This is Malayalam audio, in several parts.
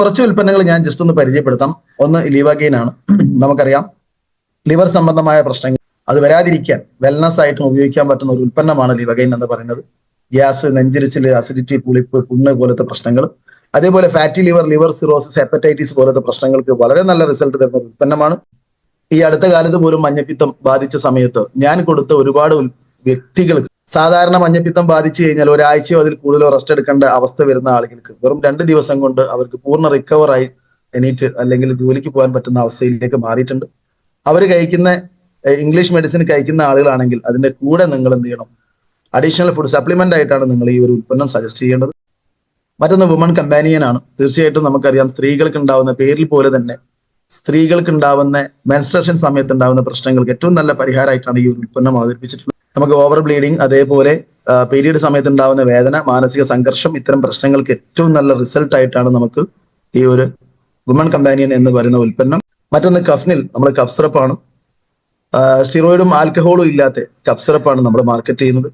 കുറച്ച് ഉൽപ്പന്നങ്ങൾ ഞാൻ ജസ്റ്റ് ഒന്ന് പരിചയപ്പെടുത്താം. ഒന്ന് ലിവഗെയിൻ ആണ്. നമുക്കറിയാം. ലിവർ സംബന്ധമായ പ്രശ്നങ്ങൾ. അത് വരാതിരിക്കാൻ വെൽനസ് ആയിട്ടും ഉപയോഗിക്കാൻ പറ്റുന്ന ഒരു ഉൽപ്പന്നമാണ് ലിവഗൈൻ എന്ന് പറയുന്നത്. ഗ്യാസ് നെഞ്ചിരിച്ചിൽ അസിഡിറ്റി പുളിപ്പ് പുണ്ണ് പോലത്തെ പ്രശ്നങ്ങൾ. അതേപോലെ fatty liver liver cirrhosis hepatitis പോലത്തെ പ്രശ്നങ്ങൾക്ക് വളരെ നല്ല റിസൾട്ട് തരുന്ന ഒരു ഉൽപ്പന്നമാണ്. ഈ അടുത്ത കാലത്ത് പോലും മഞ്ഞപ്പിത്തം ബാധിച്ച സമയത്ത് ഞാൻ കൊടുത്ത ഒരുപാട് വ്യക്തികൾക്ക് സാധാരണ മഞ്ഞപ്പിത്തം ബാധിച്ചു കഴിഞ്ഞാൽ ഒരാഴ്ചയോ അതിൽ കൂടുതലോ റെസ്റ്റ് എടുക്കേണ്ട അവസ്ഥ വരുന്ന ആളുകൾക്ക് വെറും രണ്ട് ദിവസം കൊണ്ട് അവർക്ക് പൂർണ റിക്കവറായി എണീറ്റ് അല്ലെങ്കിൽ ജോലിക്ക് പോകാൻ പറ്റുന്ന അവസ്ഥയിലേക്ക് മാറിയിട്ടുണ്ട്. അവർ കഴിക്കുന്ന ഇംഗ്ലീഷ് മെഡിസിൻ കഴിക്കുന്ന ആളുകളാണെങ്കിൽ അതിന്റെ കൂടെ നിങ്ങൾ എന്ത് ചെയ്യണം? അഡീഷണൽ ഫുഡ് സപ്ലിമെന്റ് ആയിട്ടാണ് നിങ്ങൾ ഈ ഒരു ഉൽപ്പന്നം സജസ്റ്റ് ചെയ്യേണ്ടത്. മറ്റൊന്ന് വുമൺ കമ്പാനിയൻ ആണ്. തീർച്ചയായിട്ടും നമുക്കറിയാം സ്ത്രീകൾക്ക് ഉണ്ടാവുന്ന പേരിൽ പോലെ തന്നെ സ്ത്രീകൾക്ക് ഉണ്ടാവുന്ന മെൻസ്ട്രേഷൻ സമയത്ത് ഉണ്ടാവുന്ന പ്രശ്നങ്ങൾക്ക് ഏറ്റവും നല്ല പരിഹാരമായിട്ടാണ് ഈ ഒരു ഉൽപ്പന്നം അവതരിപ്പിച്ചിട്ടുള്ളത്. നമുക്ക് ഓവർ ബ്ലീഡിങ് അതേപോലെ പീരീഡ് സമയത്ത് ഉണ്ടാകുന്ന വേദന മാനസിക സംഘർഷം ഇത്തരം പ്രശ്നങ്ങൾക്ക് ഏറ്റവും നല്ല റിസൾട്ട് ആയിട്ടാണ് നമുക്ക് ഈ ഒരു വുമൺ കമ്പാനിയൻ എന്ന് പറയുന്ന ഉൽപ്പന്നം. മറ്റൊന്ന് കഫ്നിൽ നമ്മൾ കഫ് സിറപ്പാണ്. സ്റ്റിറോയിഡും ആൽക്കഹോളും ഇല്ലാത്ത കഫ് സിറപ്പാണ് നമ്മൾ മാർക്കറ്റ് ചെയ്യുന്നത്.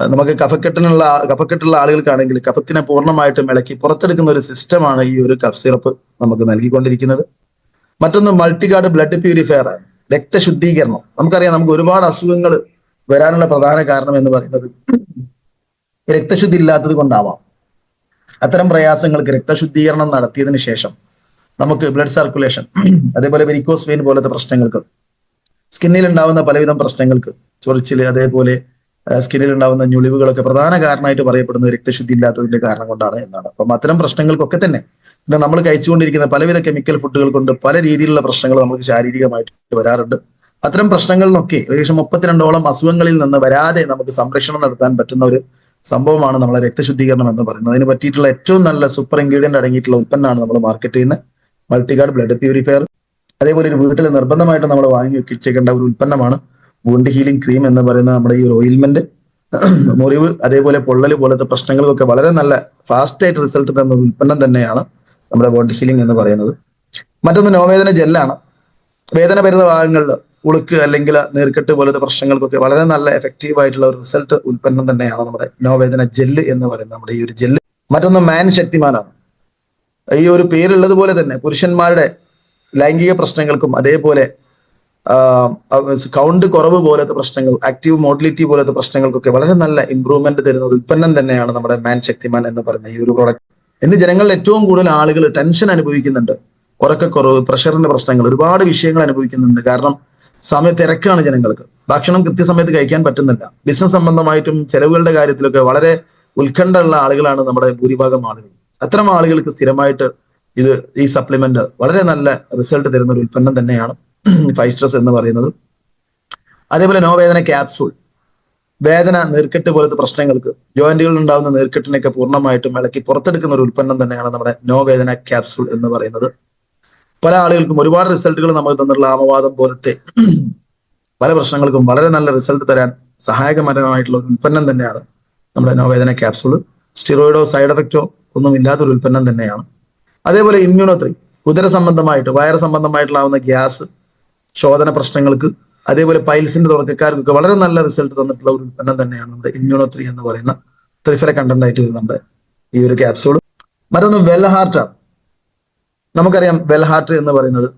നമുക്ക് കഫക്കെട്ടിനുള്ള കഫക്കെട്ടുള്ള ആളുകൾക്കാണെങ്കിൽ കഫത്തിനെ പൂർണമായിട്ടും ഇളക്കി പുറത്തെടുക്കുന്ന ഒരു സിസ്റ്റമാണ് ഈ ഒരു കഫ് സിറപ്പ് നമുക്ക് നൽകിക്കൊണ്ടിരിക്കുന്നത്. മറ്റൊന്ന് മൾട്ടിഗാർഡ് ബ്ലഡ് പ്യൂരിഫയർ രക്തശുദ്ധീകരണം. നമുക്കറിയാം നമുക്ക് ഒരുപാട് അസുഖങ്ങൾ വരാനുള്ള പ്രധാന കാരണം എന്ന് പറയുന്നത് രക്തശുദ്ധി ഇല്ലാത്തത് കൊണ്ടാവാം. അത്തരം പ്രയാസങ്ങൾക്ക് രക്തശുദ്ധീകരണം നടത്തിയതിനു ശേഷം നമുക്ക് ബ്ലഡ് സർക്കുലേഷൻ അതേപോലെ വെരിക്കോസ് വെയിൻ പോലത്തെ പ്രശ്നങ്ങൾക്ക് സ്കിന്നിൽ ഉണ്ടാവുന്ന പലവിധം പ്രശ്നങ്ങൾക്ക് ചൊറിച്ചിൽ അതേപോലെ സ്കിന്നിൽ ഉണ്ടാവുന്ന ഞൊളിവുകളൊക്കെ പ്രധാന കാരണമായിട്ട് പറയപ്പെടുന്നത് രക്തശുദ്ധി ഇല്ലാത്തതിന്റെ കാരണം കൊണ്ടാണ് എന്നാണ്. അപ്പം അത്തരം പ്രശ്നങ്ങൾക്കൊക്കെ തന്നെ പിന്നെ നമ്മൾ കഴിച്ചുകൊണ്ടിരിക്കുന്ന പലവിധ കെമിക്കൽ ഫുഡുകൾ കൊണ്ട് പല രീതിയിലുള്ള പ്രശ്നങ്ങൾ നമുക്ക് ശാരീരികമായിട്ട് വരാറുണ്ട്. അത്തരം പ്രശ്നങ്ങളിലൊക്കെ ഏകദേശം മുപ്പത്തിരണ്ടോളം അസുഖങ്ങളിൽ നിന്ന് വരാതെ നമുക്ക് സംരക്ഷണം നടത്താൻ പറ്റുന്ന ഒരു സംഭവമാണ് നമ്മളെ രക്തശുദ്ധീകരണം എന്ന് പറയുന്നത്. അതിന് പറ്റിയിട്ടുള്ള ഏറ്റവും നല്ല സൂപ്പർ ഇൻഗ്രീഡിയന്റ് അടങ്ങിയിട്ടുള്ള ഉൽപ്പന്നമാണ് നമ്മൾ മാർക്കറ്റ് ചെയ്യുന്ന മൾട്ടിഗാർഡ് ബ്ലഡ് പ്യൂരിഫയർ അതേപോലെ ഒരു വീട്ടിൽ നിർബന്ധമായിട്ട് നമ്മൾ വാങ്ങി വെക്കിച്ചേക്കേണ്ട ഒരു ഉൽപ്പന്നമാണ് വൂണ്ട് ഹീലിംഗ് ക്രീം എന്ന് പറയുന്ന നമ്മുടെ ഈ ഒരു ഓയിൽമെന്റ് മുറിവ് അതേപോലെ പൊള്ളൽ പോലത്തെ പ്രശ്നങ്ങൾക്കൊക്കെ വളരെ നല്ല ഫാസ്റ്റ് ആയിട്ട് റിസൾട്ട് തന്ന ഒരു ഉൽപ്പന്നം തന്നെയാണ് നമ്മുടെ വോണ്ട് ഹീലിംഗ് എന്ന് പറയുന്നത്. മറ്റൊന്ന് നോവേദന ജെല്ലാണ് വേദന വരുന്ന ഭാഗങ്ങളിൽ ഉളുക്ക് അല്ലെങ്കിൽ നീർക്കെട്ട് പോലത്തെ പ്രശ്നങ്ങൾക്കൊക്കെ വളരെ നല്ല എഫക്റ്റീവ് ആയിട്ടുള്ള ഒരു റിസൾട്ട് ഉൽപ്പന്നം തന്നെയാണ് നമ്മുടെ നോവേദന ജെല്ല് എന്ന് പറയുന്നത് നമ്മുടെ ഈ ഒരു ജെല്ല് മറ്റൊന്ന് മാൻ ശക്തിമാനാണ്. ഈ ഒരു പേരുള്ളത് പോലെ തന്നെ പുരുഷന്മാരുടെ ലൈംഗിക പ്രശ്നങ്ങൾക്കും അതേപോലെ കൗണ്ട് കുറവ് പോലത്തെ പ്രശ്നങ്ങൾ ആക്റ്റീവ് മോഡിലിറ്റി പോലത്തെ പ്രശ്നങ്ങൾക്കൊക്കെ വളരെ നല്ല ഇമ്പ്രൂവ്മെന്റ് തരുന്ന ഒരു ഉൽപ്പന്നം തന്നെയാണ് നമ്മുടെ മാൻ ശക്തിമാൻ എന്ന് പറയുന്ന ഈ ഒരു പ്രോഡക്റ്റ് ഇന്ന് ജനങ്ങളിൽ ഏറ്റവും കൂടുതൽ ആളുകൾ ടെൻഷൻ അനുഭവിക്കുന്നുണ്ട്. ഉറക്കക്കുറവ് പ്രഷറിന്റെ പ്രശ്നങ്ങൾ ഒരുപാട് വിഷയങ്ങൾ അനുഭവിക്കുന്നുണ്ട്. കാരണം സമയ തിരക്കാണ് ജനങ്ങൾക്ക്. ഭക്ഷണം കൃത്യസമയത്ത് കഴിക്കാൻ പറ്റുന്നില്ല. ബിസിനസ് സംബന്ധമായിട്ടും ചെലവുകളുടെ കാര്യത്തിലൊക്കെ വളരെ ഉത്കണ്ഠയുള്ള ആളുകളാണ് നമ്മുടെ ഭൂരിഭാഗം ആളുകൾ അത്തരം ആളുകൾക്ക് സ്ഥിരമായിട്ട് ഇത് ഈ സപ്ലിമെന്റ് വളരെ നല്ല റിസൾട്ട് തരുന്ന ഒരു ഉൽപ്പന്നം തന്നെയാണ് ഫൈവ് സ്ട്രെസ് എന്ന് പറയുന്നത്. അതേപോലെ നോവേദന ക്യാപ്സൂൾ വേദന നീർക്കെട്ട് പോലത്തെ പ്രശ്നങ്ങൾക്ക് ജോയിന്റുകളിൽ ഉണ്ടാകുന്ന നീർക്കെട്ടിനെയൊക്കെ പൂർണമായിട്ടും ഇളക്കി പുറത്തെടുക്കുന്ന ഒരു ഉൽപ്പന്നം തന്നെയാണ് നമ്മുടെ നോവേദന ക്യാപ്സൂൾ എന്ന് പറയുന്നത്. പല ആളുകൾക്കും ഒരുപാട് റിസൾട്ടുകൾ നമുക്ക് തന്നിട്ടുള്ള ആമവാദം പോലത്തെ പല പ്രശ്നങ്ങൾക്കും വളരെ നല്ല റിസൾട്ട് തരാൻ സഹായകമരമായിട്ടുള്ള ഒരു ഉൽപ്പന്നം തന്നെയാണ് നമ്മുടെ നോവേദന ക്യാപ്സൂൾ സ്റ്റിറോയിഡോ സൈഡ് എഫക്റ്റോ ഒന്നും ഇല്ലാത്തൊരു ഉൽപ്പന്നം തന്നെയാണ്. അതേപോലെ ഇമ്മ്യൂണോത്രി ഉദര സംബന്ധമായിട്ട് വയറ് സംബന്ധമായിട്ടുള്ളാവുന്ന ഗ്യാസ് ശോധന പ്രശ്നങ്ങൾക്ക് അതേപോലെ പൈൽസിന്റെ തുടക്കക്കാർക്കൊക്കെ വളരെ നല്ല റിസൾട്ട് തന്നിട്ടുള്ള ഒരു ഉൽപ്പന്നം തന്നെയാണ് നമ്മുടെ ഇമ്മ്യൂണോത്രി എന്ന് പറയുന്ന ത്രിഫല കണ്ടന്റ് ആയിട്ട് വരുന്നുണ്ട് ഈ ഒരു ക്യാപ്സൂൾ മറ്റൊന്ന് വെൽ ഹാർട്ട് ആണ്. നമുക്കറിയാം വെൽ ഹാർട്ട് എന്ന് പറയുന്നത്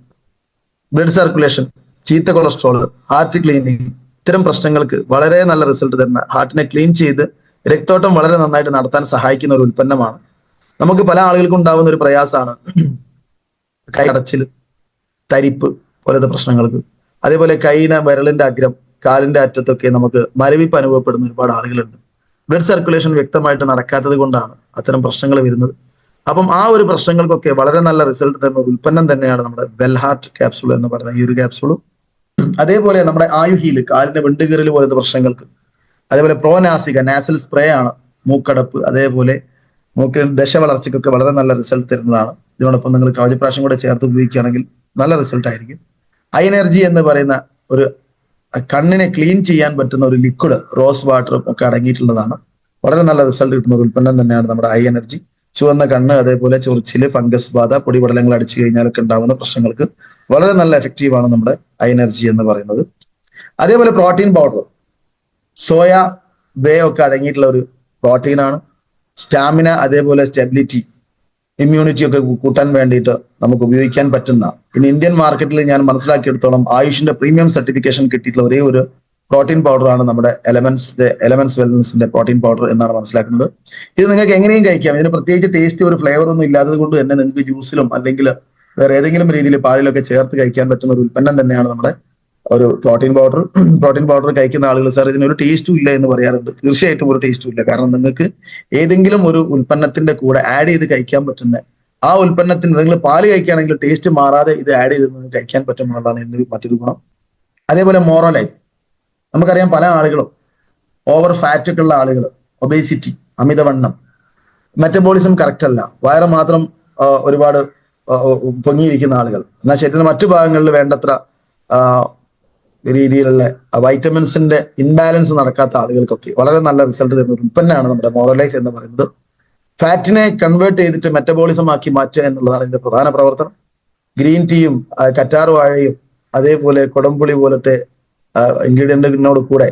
ബ്ലഡ് സർക്കുലേഷൻ ചീത്ത കൊളസ്ട്രോൾ ഹാർട്ട് ക്ലീനിങ് ഇത്തരം പ്രശ്നങ്ങൾക്ക് വളരെ നല്ല റിസൾട്ട് തരുന്ന ഹാർട്ടിനെ ക്ലീൻ ചെയ്ത് രക്തോട്ടം വളരെ നന്നായിട്ട് നടത്താൻ സഹായിക്കുന്ന ഒരു ഉൽപ്പന്നമാണ്. നമുക്ക് പല ആളുകൾക്കും ഉണ്ടാവുന്ന ഒരു പ്രയാസമാണ് കൈ അടച്ചിൽ തരിപ്പ് പോലത്തെ പ്രശ്നങ്ങൾക്ക്. അതേപോലെ കൈന വിരലിന്റെ അഗ്രം കാലിന്റെ അറ്റത്തൊക്കെ നമുക്ക് മരവിപ്പ് അനുഭവപ്പെടുന്ന ഒരുപാട് ആളുകളുണ്ട്. ബ്ലഡ് സർക്കുലേഷൻ വ്യക്തമായിട്ട് നടക്കാത്തത് കൊണ്ടാണ് അത്തരം പ്രശ്നങ്ങൾ വരുന്നത്. അപ്പം ആ ഒരു പ്രശ്നങ്ങൾക്കൊക്കെ വളരെ നല്ല റിസൾട്ട് തരുന്ന ഒരു ഉൽപ്പന്നം തന്നെയാണ് നമ്മുടെ വെൽഹാർട്ട് ക്യാപ്സൂൾ എന്ന് പറയുന്ന ഈ ഒരു ക്യാപ്സൂളും അതേപോലെ നമ്മുടെ ആയുഹിയിൽ കാലിന്റെ വെണ്ടുകീറൽ പോലത്തെ പ്രശ്നങ്ങൾക്ക്. അതേപോലെ പ്രോനാസിക നാസൽ സ്പ്രേ ആണ് മൂക്കടപ്പ്. അതേപോലെ മൂക്കിൽ ദശ വളർച്ചയ്ക്കൊക്കെ വളരെ നല്ല റിസൾട്ട് തരുന്നതാണ്. ഇതിനോടൊപ്പം നിങ്ങൾ കവചപ്രാശം കൂടെ ചേർത്ത് ഉപയോഗിക്കുകയാണെങ്കിൽ നല്ല റിസൾട്ട് ആയിരിക്കും. ഐ എനർജി എന്ന് പറയുന്ന ഒരു കണ്ണിനെ ക്ലീൻ ചെയ്യാൻ പറ്റുന്ന ഒരു ലിക്വിഡ് റോസ് വാട്ടറും ഒക്കെ അടങ്ങിയിട്ടുള്ളതാണ്. വളരെ നല്ല റിസൾട്ട് കിട്ടുന്ന ഒരു ഉൽപ്പന്നം തന്നെയാണ് നമ്മുടെ ഐ എനർജി ചുവന്ന കണ്ണ് അതേപോലെ ചൊറിച്ചിൽ ഫംഗസ് ബാധ പൊടിപടലങ്ങൾ അടിച്ചു കഴിഞ്ഞാലൊക്കെ ഉണ്ടാവുന്ന പ്രശ്നങ്ങൾക്ക് വളരെ നല്ല എഫക്റ്റീവ് ആണ് നമ്മുടെ ഐ എനർജി എന്ന് പറയുന്നത്. അതേപോലെ പ്രോട്ടീൻ പൗഡർ സോയ വേ ഒക്കെ അടങ്ങിയിട്ടുള്ള ഒരു പ്രോട്ടീൻ ആണ്. സ്റ്റാമിന അതേപോലെ സ്റ്റെബിലിറ്റി ഇമ്മ്യൂണിറ്റി ഒക്കെ കൂട്ടാൻ വേണ്ടിയിട്ട് നമുക്ക് ഉപയോഗിക്കാൻ പറ്റുന്ന. ഇന്ന് ഇന്ത്യൻ മാർക്കറ്റിൽ ഞാൻ മനസ്സിലാക്കിയെടുത്തോളം ആയുഷിന്റെ പ്രീമിയം സർട്ടിഫിക്കേഷൻ കിട്ടിയിട്ടുള്ള ഒരേ ഒരു പ്രോട്ടീൻ പൗഡർ ആണ് നമ്മുടെ എലമെന്റ്സിന്റെ എലമെന്റ്സ് വെൽനസിന്റെ പ്രോട്ടീൻ പൗഡർ എന്നാണ് മനസ്സിലാക്കുന്നത്. ഇത് നിങ്ങൾക്ക് എങ്ങനെയും കഴിക്കാം. ഇതിന് പ്രത്യേകിച്ച് ടേസ്റ്റ് ഒരു ഫ്ലേവർ ഒന്നും ഇല്ലാത്തത് കൊണ്ട് തന്നെ നിങ്ങൾക്ക് ജ്യൂസിലും അല്ലെങ്കിൽ വേറെ ഏതെങ്കിലും രീതിയിൽ പാലിലൊക്കെ ചേർത്ത് കഴിക്കാൻ പറ്റുന്ന ഒരു ഉൽപ്പന്നം തന്നെയാണ് നമ്മുടെ ഒരു പ്രോട്ടീൻ പൗഡർ. പ്രോട്ടീൻ പൗഡർ കഴിക്കുന്ന ആളുകൾ സാർ ഇതിനൊരു ടേസ്റ്റും ഇല്ല എന്ന് പറയാറുണ്ട്. തീർച്ചയായിട്ടും ഒരു ടേസ്റ്റും ഇല്ല. കാരണം നിങ്ങൾക്ക് ഏതെങ്കിലും ഒരു ഉൽപ്പന്നത്തിന്റെ കൂടെ ആഡ് ചെയ്ത് കഴിക്കാൻ പറ്റുന്ന ആ ഉൽപ്പന്നത്തിന് നിങ്ങൾ പാൽ കഴിക്കുകയാണെങ്കിൽ ടേസ്റ്റ് മാറാതെ ഇത് ആഡ് ചെയ്ത് കഴിക്കാൻ പറ്റുമെന്നുള്ളതാണ് ഇതിന് മറ്റൊരു ഗുണം. അതേപോലെ മോറോ ലൈഫ് നമുക്കറിയാം പല ആളുകളും ഓവർ ഫാറ്റ് ഒക്കെ ഉള്ള ആളുകൾ ഒബേസിറ്റി അമിതവണ്ണം മെറ്റബോളിസം കറക്റ്റ് അല്ല. വയറ് മാത്രം ഒരുപാട് പൊങ്ങിയിരിക്കുന്ന ആളുകൾ. എന്നാൽ ശരീരത്തിന്റെ മറ്റു ഭാഗങ്ങളിൽ വേണ്ടത്ര രീതിയിലുള്ള വൈറ്റമിൻസിന്റെ ഇൻബാലൻസ് നടക്കാത്ത ആളുകൾക്കൊക്കെ വളരെ നല്ല റിസൾട്ട് തരുന്ന ഒരു ഉൽപ്പന്നമാണ് നമ്മുടെ മോറൽ ലൈഫ് എന്ന് പറയുന്നത്. ഫാറ്റിനെ കൺവേർട്ട് ചെയ്തിട്ട് മെറ്റബോളിസം ആക്കി മാറ്റുക എന്നുള്ളതാണ് ഇതിന്റെ പ്രധാന പ്രവർത്തനം. ഗ്രീൻ ടീയും കറ്റാർ വാഴയും അതേപോലെ കൊടംപുളി പോലത്തെ ഇൻഗ്രീഡിയന്റിനോട് കൂടെ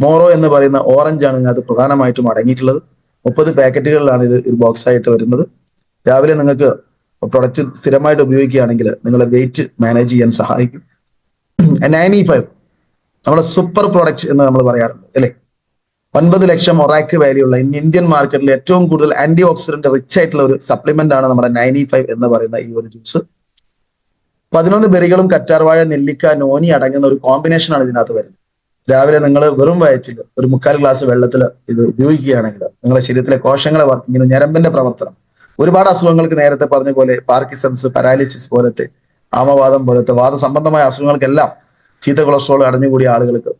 മോറോ എന്ന് പറയുന്ന ഓറഞ്ച് ആണ് ഇതിനകത്ത് പ്രധാനമായിട്ടും അടങ്ങിയിട്ടുള്ളത്. മുപ്പത് പാക്കറ്റുകളിലാണ് ഇത് ഒരു ബോക്സ് ആയിട്ട് വരുന്നത്. രാവിലെ നിങ്ങൾക്ക് പ്രൊഡക്റ്റ് സ്ഥിരമായിട്ട് ഉപയോഗിക്കുകയാണെങ്കിൽ നിങ്ങളെ വെയിറ്റ് മാനേജ് ചെയ്യാൻ സഹായിക്കും. നയന്റി ഫൈവ് നമ്മുടെ സൂപ്പർ പ്രൊഡക്റ്റ് എന്ന് നമ്മൾ പറയാറുണ്ട് അല്ലേ? ഒൻപത് ലക്ഷം ഒറാക്ക് വാല്യൂ ഉള്ള ഇന്ന് ഇന്ത്യൻ മാർക്കറ്റിൽ ഏറ്റവും കൂടുതൽ ആന്റി ഓക്സിഡന്റ് റിച്ച് ആയിട്ടുള്ള ഒരു സപ്ലിമെന്റ് ആണ് നമ്മുടെ നയന്റി ഫൈവ് എന്ന് പറയുന്ന ഈ ഒരു ജ്യൂസ് പതിനൊന്ന് ബെറികളും കറ്റാർവാഴ നെല്ലിക്ക നോനി അടങ്ങുന്ന ഒരു കോമ്പിനേഷൻ ആണ് ഇതിനകത്ത് വരുന്നത്. രാവിലെ നിങ്ങൾ വെറും വയറ്റിൽ ഒരു മുക്കാൽ ഗ്ലാസ് വെള്ളത്തിൽ ഇത് ഉപയോഗിക്കുകയാണെങ്കിൽ നിങ്ങളുടെ ശരീരത്തിലെ കോശങ്ങളെ വർക്കിങ്ങിന് ഞരമ്പിന്റെ പ്രവർത്തനം. ഒരുപാട് അസുഖങ്ങൾക്ക് നേരത്തെ പറഞ്ഞ പോലെ പാർക്കിസൺസ് പാരാലിസിസ് പോലത്തെ ആമവാദം പോലത്തെ വാദസംബന്ധമായ അസുഖങ്ങൾക്കെല്ലാം ചീത്ത കൊളസ്ട്രോൾ അടഞ്ഞുകൂടിയ ആളുകൾക്ക്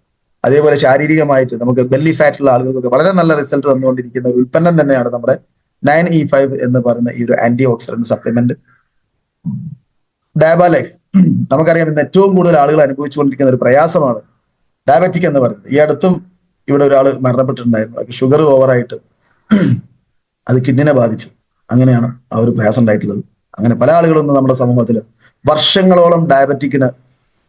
അതേപോലെ ശാരീരികമായിട്ട് നമുക്ക് ബെല്ലി ഫാറ്റ് ഉള്ള ആളുകൾക്കൊക്കെ വളരെ നല്ല റിസൾട്ട് തന്നുകൊണ്ടിരിക്കുന്ന ഒരു ഉൽപ്പന്നം തന്നെയാണ് നമ്മുടെ നയൻ ഇ ഫൈവ് എന്ന് പറയുന്ന ഈ ഒരു ആന്റി ഓക്സിഡന്റ് സപ്ലിമെന്റ് ഡയബ ലൈഫ്. നമുക്കറിയാം ഇന്ന് ഏറ്റവും കൂടുതൽ ആളുകൾ അനുഭവിച്ചുകൊണ്ടിരിക്കുന്ന ഒരു പ്രയാസമാണ് ഡയബറ്റിക് എന്ന് പറയുന്നത്. ഈ അടുത്തും ഇവിടെ ഒരാൾ മരണപ്പെട്ടിട്ടുണ്ടായിരുന്നു. ഷുഗർ ഓവറായിട്ട് അത് കിഡ്നിനെ ബാധിച്ചു. അങ്ങനെയാണ് ആ ഒരു പ്രയാസം ഉണ്ടായിട്ടുള്ളത്. അങ്ങനെ പല ആളുകളും ഇന്ന് നമ്മുടെ സമൂഹത്തിൽ വർഷങ്ങളോളം ഡയബറ്റിക്കിന്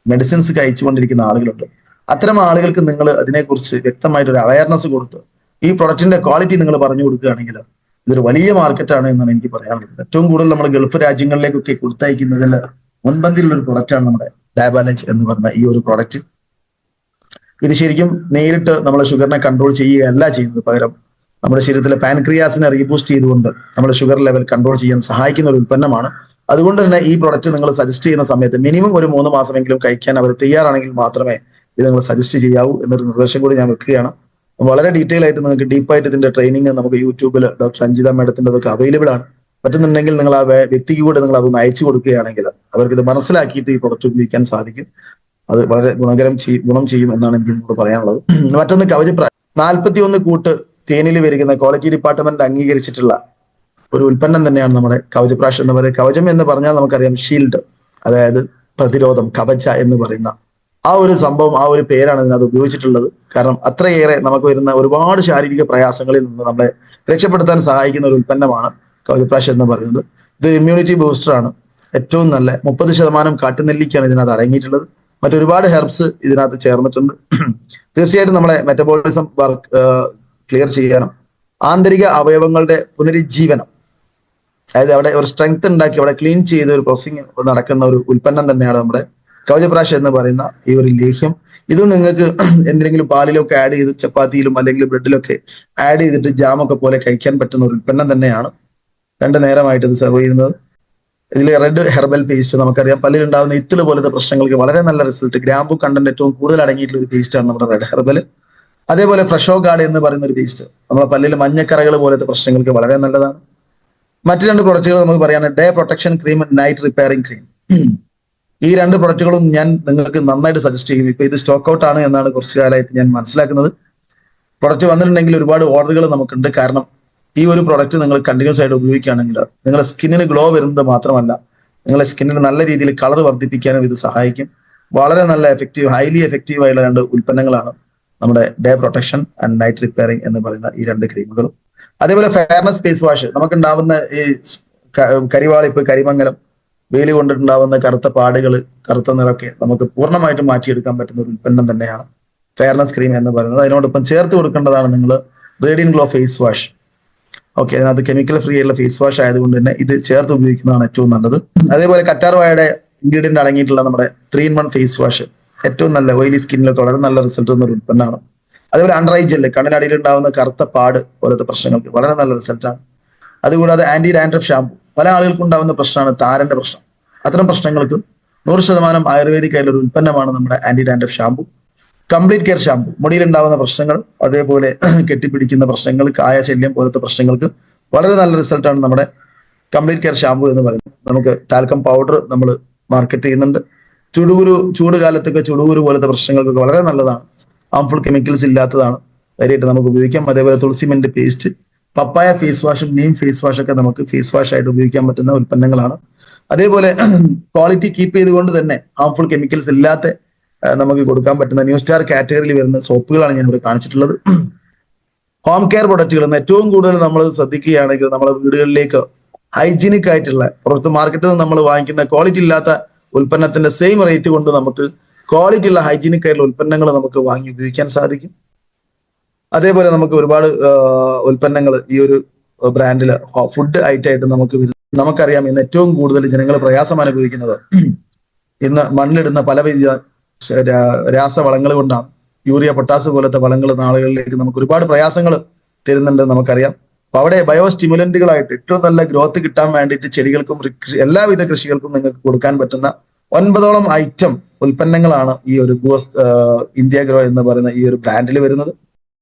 മെഡിസിൻസ് കഴിച്ചുകൊണ്ടിരിക്കുന്ന ആളുകളുണ്ട്. അത്തരം ആളുകൾക്ക് നിങ്ങൾ അതിനെക്കുറിച്ച് വ്യക്തമായിട്ടൊരു അവയർനെസ് കൊടുത്ത് ഈ പ്രൊഡക്റ്റിന്റെ ക്വാളിറ്റി നിങ്ങൾ പറഞ്ഞു കൊടുക്കുകയാണെങ്കിൽ ഇതൊരു വലിയ മാർക്കറ്റാണ് എന്നാണ് എനിക്ക് പറയാനുള്ളത്. ഏറ്റവും കൂടുതൽ നമ്മൾ ഗൾഫ് രാജ്യങ്ങളിലേക്കൊക്കെ കൊടുത്തയക്കുന്നതിൽ മുൻപന്തിയിലുള്ള ഒരു പ്രൊഡക്റ്റാണ് നമ്മുടെ ഡയബാലജ് എന്ന് പറഞ്ഞ ഈ ഒരു പ്രൊഡക്റ്റ് ഇത് ശരിക്കും നേരിട്ട് നമ്മളെ ഷുഗറിനെ കൺട്രോൾ ചെയ്യുകയല്ല ചെയ്യുന്നത്. പകരം നമ്മുടെ ശരീരത്തിലെ പാൻക്രിയാസിനെ റീബൂസ്റ്റ് ചെയ്തുകൊണ്ട് നമ്മുടെ ഷുഗർ ലെവൽ കൺട്രോൾ ചെയ്യാൻ സഹായിക്കുന്ന ഒരു ഉൽപ്പന്നമാണ്. അതുകൊണ്ട് തന്നെ ഈ പ്രൊഡക്റ്റ് നിങ്ങൾ സജസ്റ്റ് ചെയ്യുന്ന സമയത്ത് മിനിമം ഒരു മൂന്ന് മാസമെങ്കിലും കഴിക്കാൻ അവർ തയ്യാറാണെങ്കിൽ മാത്രമേ ഇത് നിങ്ങൾ സജസ്റ്റ് ചെയ്യാവൂ എന്നൊരു നിർദ്ദേശം കൂടി ഞാൻ വെക്കുകയാണ്. വളരെ ഡീറ്റെയിൽ ആയിട്ട് നിങ്ങൾക്ക് ഡീപ്പായിട്ട് ഇതിന്റെ ട്രെയിനിങ് നമുക്ക് യൂട്യൂബിൽ ഡോക്ടർ അഞ്ജിത മേഡത്തിന്റെ അതൊക്കെ അവൈലബിൾ ആണ്. പറ്റുന്നുണ്ടെങ്കിൽ നിങ്ങൾ ആ വ്യക്തിക്ക് കൂടെ നിങ്ങൾ അതൊന്ന് അയച്ചു കൊടുക്കുകയാണെങ്കിൽ അവർക്ക് ഇത് മനസ്സിലാക്കിയിട്ട് ഈ പ്രൊഡക്റ്റ് ഉപയോഗിക്കാൻ സാധിക്കും. അത് വളരെ ഗുണകരം ചെയ്യും ഗുണം ചെയ്യും എന്നാണ് എനിക്ക് നിങ്ങളോട് പറയാനുള്ളത്. മറ്റൊന്ന് കവചപ്ര നാൽപ്പത്തി ഒന്ന് കൂട്ട് തേനിൽ വരുന്ന ക്വാളിറ്റി ഡിപ്പാർട്ട്മെന്റ് അംഗീകരിച്ചിട്ടുള്ള ഒരു ഉൽപ്പന്നം തന്നെയാണ് നമ്മുടെ കവചപ്രാഷ് എന്ന് പറയുന്നത്. കവചം എന്ന് പറഞ്ഞാൽ നമുക്കറിയാം ഷീൽഡ് അതായത് പ്രതിരോധം കവച എന്ന് പറയുന്ന ആ ഒരു സംഭവം ആ ഒരു പേരാണ് ഇതിനകത്ത് ഉപയോഗിച്ചിട്ടുള്ളത്. കാരണം അത്രയേറെ നമുക്ക് വരുന്ന ഒരുപാട് ശാരീരിക പ്രയാസങ്ങളിൽ നിന്ന് നമ്മളെ രക്ഷപ്പെടുത്താൻ സഹായിക്കുന്ന ഒരു ഉൽപ്പന്നമാണ് കവചപ്രാഷ് എന്ന് പറയുന്നത്. ഇത് ഇമ്മ്യൂണിറ്റി ബൂസ്റ്റർ ആണ്. ഏറ്റവും നല്ല മുപ്പത് ശതമാനം കാട്ടുനെല്ലിക്കാണ് ഇതിനകത്ത് അടങ്ങിയിട്ടുള്ളത്. മറ്റൊരുപാട് ഹെർബ്സ് ഇതിനകത്ത് ചേർന്നിട്ടുണ്ട്. തീർച്ചയായിട്ടും നമ്മളെ മെറ്റബോളിസം വർക്ക് ക്ലിയർ ചെയ്യാനും ആന്തരിക അവയവങ്ങളുടെ പുനരുജ്ജീവനം അതായത് അവിടെ ഒരു സ്ട്രെങ്ത് ഉണ്ടാക്കി അവിടെ ക്ലീൻ ചെയ്ത് ഒരു പ്രോസസിങ് നടക്കുന്ന ഒരു ഉൽപ്പന്നം തന്നെയാണ് നമ്മുടെ കവചപ്രാശ എന്ന് പറയുന്ന ഈ ഒരു ലേഹ്യം. ഇത് നിങ്ങൾക്ക് എന്തെങ്കിലും പാലിലൊക്കെ ആഡ് ചെയ്ത് ചപ്പാത്തിയിലും അല്ലെങ്കിൽ ബ്രെഡിലൊക്കെ ആഡ് ചെയ്തിട്ട് ജാമൊക്കെ പോലെ കഴിക്കാൻ പറ്റുന്ന ഒരു ഉൽപ്പന്നം തന്നെയാണ്. രണ്ട് നേരമായിട്ട് ഇത് സെർവ് ചെയ്യുന്നത്. ഇതിൽ റെഡ് ഹെർബൽ പേസ്റ്റ് നമുക്കറിയാം. പല്ലിലുണ്ടാകുന്ന ഇത്തിൽ പോലത്തെ പ്രശ്നങ്ങൾക്ക് വളരെ നല്ല റിസൾട്ട് ഗ്രാമ്പു കണ്ടന്റ് ഏറ്റവും കൂടുതൽ അടങ്ങിയിട്ടുള്ള ഒരു പേസ്റ്റാണ് നമ്മുടെ റെഡ് ഹെർബൽ അതേപോലെ ഫ്രഷോ ഗാർഡ് എന്ന് പറയുന്ന ഒരു പേസ്റ്റ് നമ്മുടെ പല്ലിൽ മഞ്ഞക്കറകൾ പോലത്തെ പ്രശ്നങ്ങൾക്ക് വളരെ നല്ലതാണ്. മറ്റു രണ്ട് പ്രൊഡക്റ്റുകൾ നമുക്ക് പറയാനാണ് day protection cream and night repairing cream ഈ രണ്ട് പ്രൊഡക്റ്റുകളും ഞാൻ നിങ്ങൾക്ക് നന്നായിട്ട് സജസ്റ്റ് ചെയ്യും. ഇപ്പൊ ഇത് സ്റ്റോക്ക് ഔട്ട് ആണ് എന്നാണ് കുറച്ചു കാലമായിട്ട് ഞാൻ മനസ്സിലാക്കുന്നത്. പ്രൊഡക്റ്റ് വന്നിട്ടുണ്ടെങ്കിൽ ഒരുപാട് ഓർഡറുകൾ നമുക്കുണ്ട്. കാരണം ഈ ഒരു പ്രൊഡക്റ്റ് നിങ്ങൾ കണ്ടിന്യൂസ് ആയിട്ട് ഉപയോഗിക്കുകയാണെങ്കിൽ നിങ്ങളുടെ സ്കിന്നിന് ഗ്ലോ വരുന്നത് മാത്രമല്ല നിങ്ങളുടെ സ്കിന്നിന് നല്ല രീതിയിൽ കളർ വർദ്ധിപ്പിക്കാനും ഇത് സഹായിക്കും. വളരെ നല്ല എഫക്റ്റീവ് ഹൈലി എഫക്റ്റീവ് ആയിട്ടുള്ള രണ്ട് ഉൽപ്പന്നങ്ങളാണ് നമ്മുടെ day protection and night repairing എന്ന് പറയുന്ന ഈ രണ്ട് ക്രീമുകളും അതേപോലെ ഫെയർനെസ് ഫേസ് വാഷ് നമുക്കുണ്ടാവുന്ന ഈ കരിവാളിപ്പ് കരിമംഗലം വെയിൽ കൊണ്ടിട്ടുണ്ടാവുന്ന കറുത്ത പാടുകൾ കറുത്ത നിറമൊക്കെ നമുക്ക് പൂർണമായിട്ടും മാറ്റിയെടുക്കാൻ പറ്റുന്ന ഒരു ഉൽപ്പന്നം തന്നെയാണ് ഫെയർനെസ് ക്രീം എന്ന് പറയുന്നത്. അതിനോടൊപ്പം ചേർത്ത് കൊടുക്കേണ്ടതാണ് നിങ്ങൾ radiant glow face wash okay അതിനകത്ത് കെമിക്കൽ ഫ്രീ ആയിട്ടുള്ള ഫേസ് വാഷ് ആയതുകൊണ്ട് തന്നെ ഇത് ചേർത്ത് ഉപയോഗിക്കുന്നതാണ് ഏറ്റവും നല്ലത്. അതേപോലെ കറ്റാർവാഴയുടെ ഇൻഗ്രീഡിയന്റ് അടങ്ങിയിട്ടുള്ള നമ്മുടെ three in one face wash ഏറ്റവും നല്ല ഓയിലി സ്കിന്നിലൊക്കെ വളരെ നല്ല റിസൾട്ട് തന്ന ഒരു ഉൽപ്പന്നമാണ്. അതേപോലെ ഐ ജെല്ല് കണ്ണിനടിയിൽ ഉണ്ടാകുന്ന കറുത്ത പാട് പോലത്തെ പ്രശ്നങ്ങൾക്ക് വളരെ നല്ല റിസൾട്ടാണ് അതുകൂടാതെ ആന്റി ഡാൻഡ്രഫ് ഷാമ്പു പല ആളുകൾക്കും ഉണ്ടാകുന്ന പ്രശ്നമാണ് താരന്റെ പ്രശ്നം. അത്തരം പ്രശ്നങ്ങൾക്ക് നൂറ് ശതമാനം ആയുർവേദിക് ഒരു ഉൽപ്പന്നമാണ് നമ്മുടെ anti dandruff shampoo complete care shampoo മുടിയിലുണ്ടാവുന്ന പ്രശ്നങ്ങൾ അതേപോലെ കെട്ടിപ്പിടിക്കുന്ന പ്രശ്നങ്ങൾ കായ ശല്യം പോലത്തെ പ്രശ്നങ്ങൾക്ക് വളരെ നല്ല റിസൾട്ടാണ് നമ്മുടെ കംപ്ലീറ്റ് കെയർ ഷാമ്പു എന്ന് പറയുന്നത്. നമുക്ക് ടാൽക്കം പൗഡർ നമ്മൾ മാർക്കറ്റ് ചെയ്യുന്നുണ്ട്. ചുടുകുരു ചൂട് കാലത്തൊക്കെ ചുടുകുരു പോലത്തെ പ്രശ്നങ്ങൾക്കൊക്കെ വളരെ നല്ലതാണ്. ഹാംഫുൾ കെമിക്കൽസ് ഇല്ലാത്തതാണ് കാര്യമായിട്ട് നമുക്ക് ഉപയോഗിക്കാം. അതേപോലെ തുളസിമെന്റ് പേസ്റ്റ് പപ്പായ ഫേസ് വാഷും നീം ഫേസ് വാഷൊക്കെ നമുക്ക് ഫേസ് വാഷ് ആയിട്ട് ഉപയോഗിക്കാൻ പറ്റുന്ന ഉൽപ്പന്നങ്ങളാണ്. അതേപോലെ ക്വാളിറ്റി കീപ്പ് ചെയ്തുകൊണ്ട് തന്നെ ഹാംഫുൾ കെമിക്കൽസ് ഇല്ലാത്ത നമുക്ക് കൊടുക്കാൻ പറ്റുന്ന ന്യൂ സ്റ്റാർ കാറ്റഗറിയിൽ വരുന്ന സോപ്പുകളാണ് ഞാൻ ഇവിടെ കാണിച്ചിട്ടുള്ളത് ഹോം കെയർ പ്രൊഡക്റ്റുകൾ ഏറ്റവും കൂടുതൽ നമ്മൾ ശ്രദ്ധിക്കുകയാണെങ്കിൽ നമ്മളെ വീടുകളിലേക്ക് ഹൈജീനിക് ആയിട്ടുള്ള പുറത്ത് മാർക്കറ്റിൽ നിന്ന് നമ്മൾ വാങ്ങിക്കുന്ന ക്വാളിറ്റി ഇല്ലാത്ത ഉൽപ്പന്നത്തിന്റെ സെയിം റേറ്റ് കൊണ്ട് നമുക്ക് ക്വാളിറ്റി ഉള്ള ഹൈജീനിക് ആയിട്ടുള്ള ഉൽപ്പന്നങ്ങൾ നമുക്ക് വാങ്ങി ഉപയോഗിക്കാൻ സാധിക്കും. അതേപോലെ നമുക്ക് ഒരുപാട് ഉൽപ്പന്നങ്ങൾ ഈ ഒരു ബ്രാൻഡിൽ ഫുഡ് ഐറ്റായിട്ട് നമുക്ക് വരും നമുക്കറിയാം ഇന്ന് ഏറ്റവും കൂടുതൽ ജനങ്ങൾ പ്രയാസം അനുഭവിക്കുന്നത്. ഇന്ന് മണ്ണിടുന്ന പലവിധ രാസവളങ്ങൾ കൊണ്ടാണ്. യൂറിയ പൊട്ടാസ് പോലത്തെ വളങ്ങൾ നാളുകളിലേക്ക് നമുക്ക് ഒരുപാട് പ്രയാസങ്ങൾ തരുന്നുണ്ട് നമുക്കറിയാം. അപ്പൊ അവിടെ ബയോ സ്റ്റിമുലന്റുകളായിട്ട് ഏറ്റവും നല്ല ഗ്രോത്ത് കിട്ടാൻ വേണ്ടിയിട്ട് ചെടികൾക്കും എല്ലാവിധ കൃഷികൾക്കും നിങ്ങൾക്ക് കൊടുക്കാൻ പറ്റുന്ന ഒൻപതോളം ഐറ്റം ഉൽപ്പന്നങ്ങളാണ് ഈ ഒരു ഗോസ് ഇന്ത്യ ഗ്രോ എന്ന് പറയുന്ന ഈ ഒരു ബ്രാൻഡിൽ വരുന്നത്.